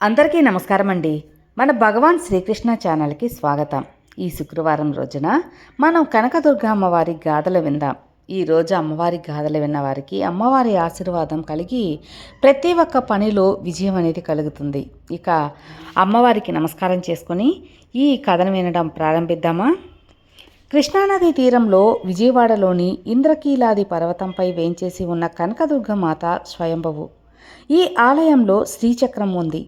అందరికీ నమస్కారం అండి మన భగవాన్ శ్రీకృష్ణ ఛానల్కి స్వాగతం. ఈ శుక్రవారం రోజున మనం కనకదుర్గ అమ్మవారి గాథలు విందాం. ఈ రోజు అమ్మవారి గాథలు విన్న వారికి అమ్మవారి ఆశీర్వాదం కలిగి ప్రతి ఒక్క పనిలో విజయం అనేది కలుగుతుంది. ఇక అమ్మవారికి నమస్కారం చేసుకొని ఈ కథను వినడం ప్రారంభిద్దామా? కృష్ణానది తీరంలో విజయవాడలోని ఇంద్రకీలాది పర్వతంపై వేంచేసి ఉన్న కనకదుర్గ మాత స్వయంభవు. ఈ ఆలయంలో శ్రీచక్రం ఉంది.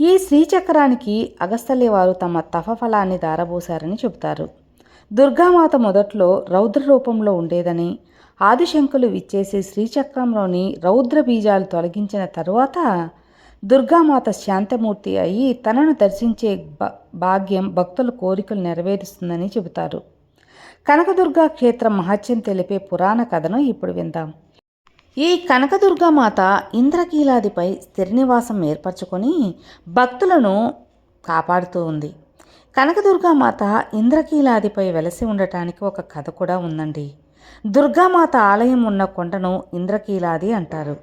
ఈ శ్రీచక్రానికి అగస్తలేవారు తమ తపఫలాన్ని దారబోశారని చెబుతారు. దుర్గామాత మొదట్లో రౌద్ర రూపంలో ఉండేదని ఆదిశంకులు విచ్చేసి శ్రీచక్రంలోని రౌద్ర బీజాలు తొలగించిన తరువాత దుర్గామాత శాంతమూర్తి అయి తనను దర్శించే భాగ్యం భక్తుల కోరికలు నెరవేరుస్తుందని చెబుతారు. కనకదుర్గా క్షేత్రం మహత్యం తెలిపే పురాణ కథను ఇప్పుడు విందాం. ఈ కనకదుర్గామాత ఇంద్రకీలాదిపై స్థిరనివాసం ఏర్పరచుకొని భక్తులను కాపాడుతూ ఉంది. కనకదుర్గామాత ఇంద్రకీలాదిపై వెలసి ఉండటానికి ఒక కథ కూడా ఉందండి. దుర్గామాత ఆలయం ఉన్న కొండను ఇంద్రకీలాది అంటారు.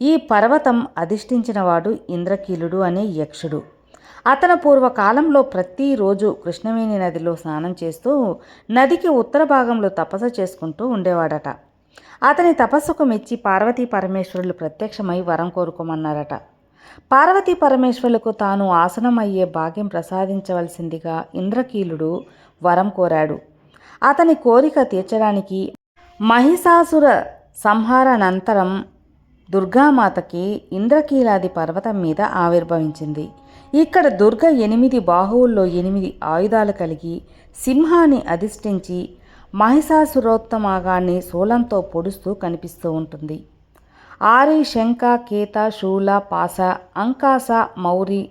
ఈ పర్వతం అధిష్ఠించినవాడు ఇంద్రకీలుడు అనే యక్షుడు. అతను పూర్వకాలంలో ప్రతిరోజు కృష్ణవేణి నదిలో స్నానం చేస్తూ నదికి ఉత్తర భాగంలో తపస్సు చేసుకుంటూ ఉండేవాడట. అతని తపస్సుకు మెచ్చి పార్వతీ పరమేశ్వరులు ప్రత్యక్షమై వరం కోరుకోమన్నారట. పార్వతీ పరమేశ్వరులకు తాను ఆసనం అయ్యే భాగ్యం ప్రసాదించవలసిందిగా ఇంద్రకీలుడు వరం కోరాడు. అతని కోరిక తీర్చడానికి మహిషాసుర సంహారానంతరం దుర్గామాతకి ఇంద్రకీలాది పర్వతం మీద ఆవిర్భవించింది. ఇక్కడ దుర్గ ఎనిమిది బాహువుల్లో ఎనిమిది ఆయుధాలు కలిగి సింహాన్ని అధిష్ఠించి మహిషాసురోత్తమాగాన్ని శూలంతో పొడుస్తూ కనిపిస్తూ ఉంటుంది. ఆరి శంఖ కేత శూల పాస అంకాస మౌరి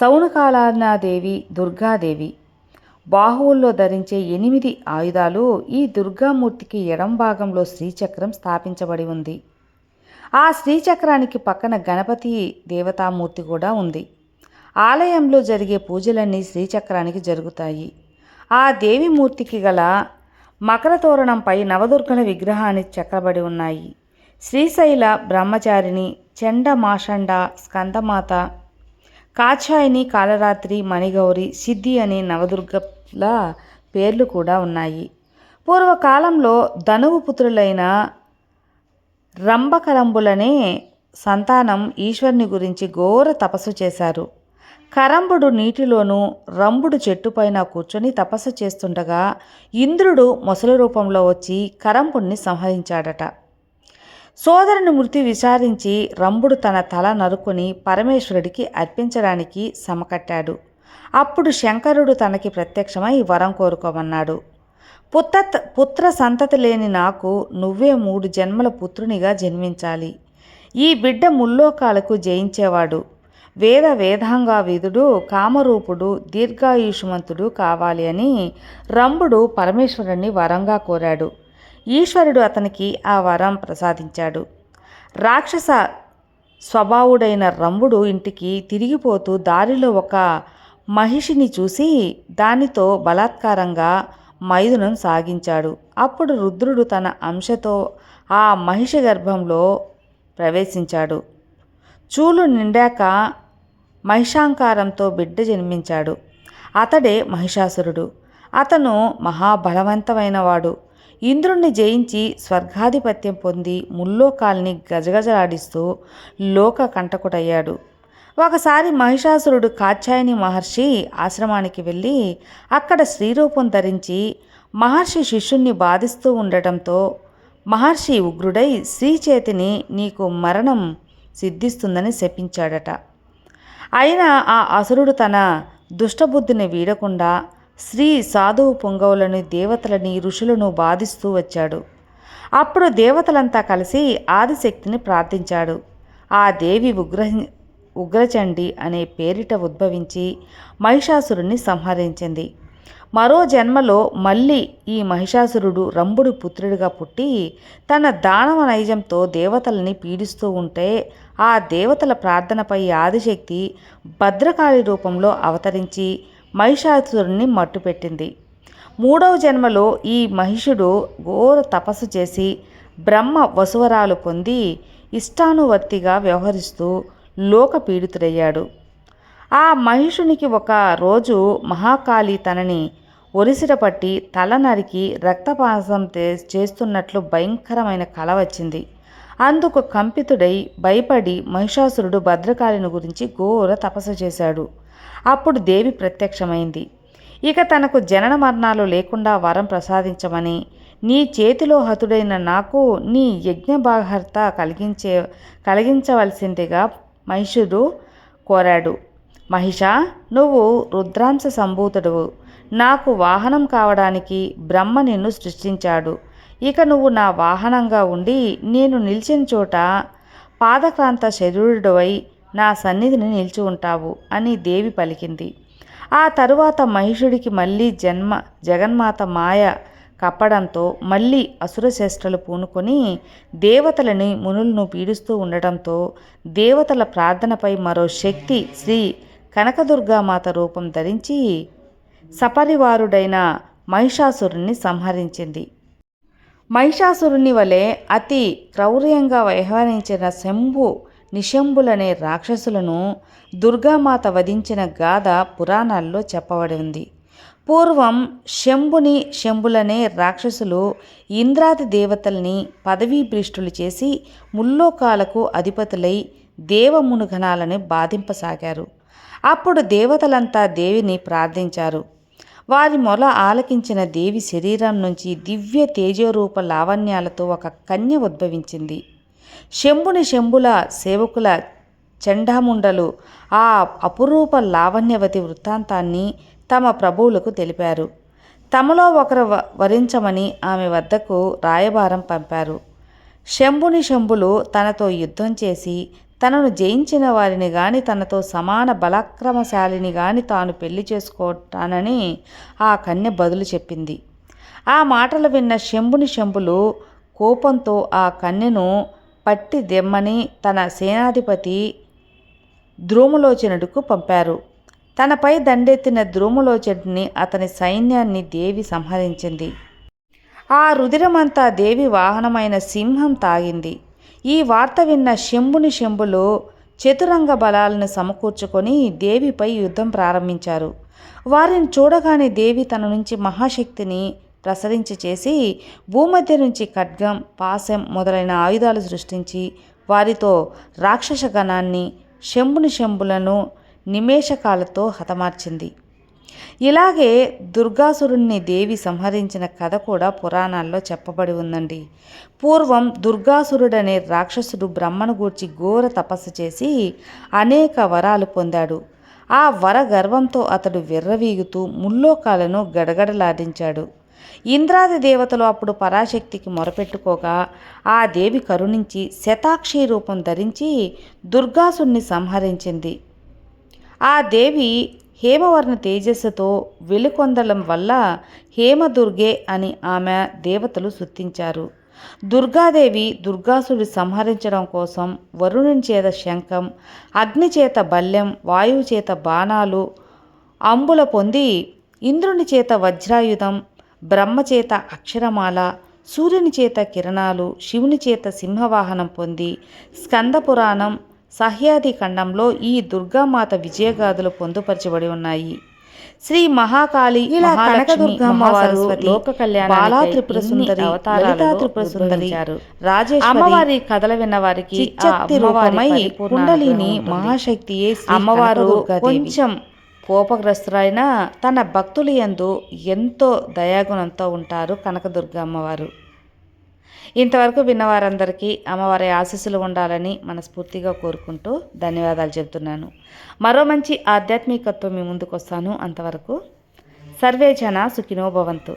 సౌనకాలానాదేవి దుర్గాదేవి. బాహువుల్లో ధరించే ఎనిమిది ఆయుధాలు ఈ దుర్గామూర్తికి ఎడం భాగంలో శ్రీచక్రం స్థాపించబడి ఉంది. ఆ శ్రీచక్రానికి పక్కన గణపతి దేవతామూర్తి కూడా ఉంది. ఆలయంలో జరిగే పూజలన్నీ శ్రీచక్రానికి జరుగుతాయి. ఆ దేవి మూర్తికి గల మకర తోరణంపై నవదుర్గల విగ్రహాన్ని చెక్కబడి ఉన్నాయి. శ్రీశైల బ్రహ్మచారిణి చెండ మాషండ స్కందమాత కాచాయిని కాలరాత్రి మణిగౌరి సిద్ధి అనే నవదుర్గల పేర్లు కూడా ఉన్నాయి. పూర్వకాలంలో ధనువు పుత్రులైన రంభకరంబులనే సంతానం ఈశ్వరుని గురించి ఘోర తపస్సు చేశారు. కరంబుడు నీటిలోనూ రంభుడు చెట్టుపైన కూర్చొని తపస్సు చేస్తుండగా ఇంద్రుడు మొసలి రూపంలో వచ్చి కరంబుడిని సంహరించాడట. సోదరుని మృతి విచారించి రంభుడు తన తల నరుకొని పరమేశ్వరుడికి అర్పించడానికి సమకట్టాడు. అప్పుడు శంకరుడు తనకి ప్రత్యక్షమై వరం కోరుకోమన్నాడు. పుత్త పుత్ర సంతతి లేని నాకు నువ్వే మూడు జన్మల పుత్రునిగా జన్మించాలి. ఈ బిడ్డ ముల్లోకాలకు జయించేవాడు. వేద వేదాంగా విధుడు కామరూపుడు దీర్ఘాయుష్మంతుడు కావాలి అని రంభుడు పరమేశ్వరుని వరంగా కోరాడు. ఈశ్వరుడు అతనికి ఆ వరం ప్రసాదించాడు. రాక్షస స్వభావుడైన రంభుడు ఇంటికి తిరిగిపోతూ దారిలో ఒక మహిషిని చూసి దానితో బలాత్కారంగా మైదునం సాగించాడు. అప్పుడు రుద్రుడు తన అంశతో ఆ మహిషి గర్భంలో ప్రవేశించాడు. చూలు నిండాక మహిషాంకారంతో బిడ్డ జన్మించాడు. అతడే మహిషాసురుడు. అతను మహాబలవంతమైనవాడు. ఇంద్రుణ్ణి జయించి స్వర్గాధిపత్యం పొంది ముల్లోకాల్ని గజగజలాడిస్తూ లోక కంటకుడయ్యాడు. ఒకసారి మహిషాసురుడు కాత్యాయని మహర్షి ఆశ్రమానికి వెళ్ళి అక్కడ స్త్రీరూపం ధరించి మహర్షి శిష్యుణ్ణి బాధిస్తూ ఉండటంతో మహర్షి ఉగ్రుడై శ్రీచేతిని నీకు మరణం సిద్ధిస్తుందని శపించాడట. అయినా ఆ అసురుడు తన దుష్టబుద్ధిని వీడకుండా స్త్రీ సాధువు పొంగవులని దేవతలని ఋషులను బాధిస్తూ వచ్చాడు. అప్పుడు దేవతలంతా కలిసి ఆదిశక్తిని ప్రార్థించాడు. ఆ దేవి ఉగ్ర ఉగ్రచండి అనే పేరిట ఉద్భవించి మహిషాసురుణ్ణి సంహరించింది. మరో జన్మలో మళ్ళీ ఈ మహిషాసురుడు రంభుడి పుత్రుడిగా పుట్టి తన దానవ నైజంతో దేవతల్ని పీడిస్తూ ఉంటే ఆ దేవతల ప్రార్థనపై ఆదిశక్తి భద్రకాళి రూపంలో అవతరించి మహిషాసురుణ్ణి మట్టుపెట్టింది. మూడవ జన్మలో ఈ మహిషుడు ఘోర తపస్సు చేసి బ్రహ్మ వసువరాలు పొంది ఇష్టానువర్తిగా వ్యవహరిస్తూ లోక పీడితుడయ్యాడు. ఆ మహిషునికి ఒక రోజు మహాకాళి తనని ఒరిసిట పట్టి తల నరికి రక్తపాసం చేస్తున్నట్లు భయంకరమైన కల వచ్చింది. అందుకు కంపితుడై భయపడి మహిషాసురుడు భద్రకాళిని గురించి ఘోర తపస్సు చేశాడు. అప్పుడు దేవి ప్రత్యక్షమైంది. ఇక తనకు జనన మరణాలు లేకుండా వరం ప్రసాదించమని నీ చేతిలో హతుడైన నాకు నీ యజ్ఞభాగర్త కలిగించే కలిగించవలసిందిగా మహిషుడు కోరాడు. మహిష నువ్వు రుద్రాంశ సంభూతుడువు. నాకు వాహనం కావడానికి బ్రహ్మ నిన్ను సృష్టించాడు. ఇక నువ్వు నా వాహనంగా ఉండి నేను నిలిచిన చోట పాదక్రాంత శరీరుడవై నా సన్నిధిని నిలిచి ఉంటావు అని దేవి పలికింది. ఆ తరువాత మహిషుడికి మళ్ళీ జన్మ జగన్మాత మాయ కప్పడంతో మళ్ళీ అసురశ్రేష్టలు పూనుకొని దేవతలని మునులను పీడిస్తూ ఉండటంతో దేవతల ప్రార్థనపై మరో శక్తి శ్రీ కనకదుర్గామాత రూపం ధరించి సపరివారుడైన మహిషాసురుణ్ణి సంహరించింది. మహిషాసురుని వలె అతి క్రౌర్యంగా వ్యవహరించిన శంభు నిశంభులనే రాక్షసులను దుర్గామాత వధించిన గాథ పురాణాల్లో చెప్పబడి ఉంది. పూర్వం శంభుని శంభులనే రాక్షసులు ఇంద్రాది దేవతల్ని పదవీభ్రిష్టులు చేసి ముల్లోకాలకు అధిపతులై దేవమునుగణాలని బాధింపసాగారు. అప్పుడు దేవతలంతా దేవిని ప్రార్థించారు. వారి మొల ఆలకించిన దేవి శరీరం నుంచి దివ్య తేజోరూప లావణ్యాలతో ఒక కన్య ఉద్భవించింది. శంభుని శంభుల సేవకుల చండాముండలు ఆ అపురూప లావణ్యవతి వృత్తాంతాన్ని తమ ప్రభువులకు తెలిపారు. తమలో ఒకరు వ- వరించమని ఆమె వద్దకు రాయబారం పంపారు. శంభుని శంభులు తనతో యుద్ధం చేసి తనను జయించిన వారిని గాని తనతో సమాన బలాక్రమశాలిని గాని తాను పెళ్ళి చేసుకోటానని ఆ కన్య బదులు చెప్పింది. ఆ మాటలు విన్న శంభుని శంభులు కోపంతో ఆ కన్యను పట్టి దెమ్మని తన సేనాధిపతి ద్రోములోచనుడుకు పంపారు. తనపై దండెత్తిన ద్రోములోచనుడిని అతని సైన్యాన్ని దేవి సంహరించింది. ఆ రుధిరమంతా దేవి వాహనమైన సింహం తాగింది. ఈ వార్త విన్న శంభుని శంభులు చతురంగ బలాలను సమకూర్చుకొని దేవిపై యుద్ధం ప్రారంభించారు. వారిని చూడగానే దేవి తన నుంచి మహాశక్తిని ప్రసరించి చేసి భూమధ్య నుంచి ఖడ్గం పాశం మొదలైన ఆయుధాలు సృష్టించి వారితో రాక్షస గణాన్ని శంభుని శంభులను నిమేషకాలతో హతమార్చింది. ఇలాగే దుర్గాసురుణ్ణి దేవి సంహరించిన కథ కూడా పురాణాల్లో చెప్పబడి ఉందండి. పూర్వం దుర్గాసురుడనే రాక్షసుడు బ్రహ్మను గూర్చి ఘోర తపస్సు చేసి అనేక వరాలు పొందాడు. ఆ వర గర్వంతో అతడు విర్రవీగుతూ ముల్లోకాలను గడగడలాడించాడు. ఇంద్రాది దేవతలు అప్పుడు పరాశక్తికి మొరపెట్టుకోగా ఆ దేవి కరుణించి శతాక్షి రూపం ధరించి దుర్గాసుని సంహరించింది. ఆ దేవి హేమవర్ణ తేజస్సుతో వెలుకొందలం వల్ల హేమదుర్గే అని ఆమె దేవతలు సుత్తించారు దుర్గాదేవి దుర్గాసుడి సంహరించడం కోసం వరుణుని చేత శంఖం అగ్ని చేత బల్యం వాయువు చేత బాణాలు అంబుల పొంది ఇంద్రుని చేత వజ్రాయుధం బ్రహ్మ చేత అక్షరమాల సూర్యుని చేత కిరణాలు శివుని చేత సింహవాహనం పొంది స్కంద పురాణం సహ్యాది ఖండంలో ఈ దుర్గామాత విజయగాథలు పొందుపరచబడి ఉన్నాయి శ్రీ మహాకాళి ఇలా మహాలక్ష్మి, కనకదుర్గమ్మ వారు మహాసరస్వతి, లోక బాలా త్రిపుర సుందరి త్రిపుర. రాజేశ్వరి అమ్మవారి కథల విన్న వారికి కుండలిని. మహాశక్తియే అమ్మవారు. కొంచెం కోపగ్రస్తులైన తన భక్తుల యందు ఎంతో దయాగుణంతో ఉంటారు కనకదుర్గ అమ్మవారు ఇంతవరకు విన్నవారందరికీ అమ్మవారి ఆశీస్సులు ఉండాలని మనస్ఫూర్తిగా కోరుకుంటూ ధన్యవాదాలు చెబుతున్నాను. మరో మంచి ఆధ్యాత్మికత్వం మీ ముందుకు వస్తాను అంతవరకు సర్వే జన సుఖినో భవంతు.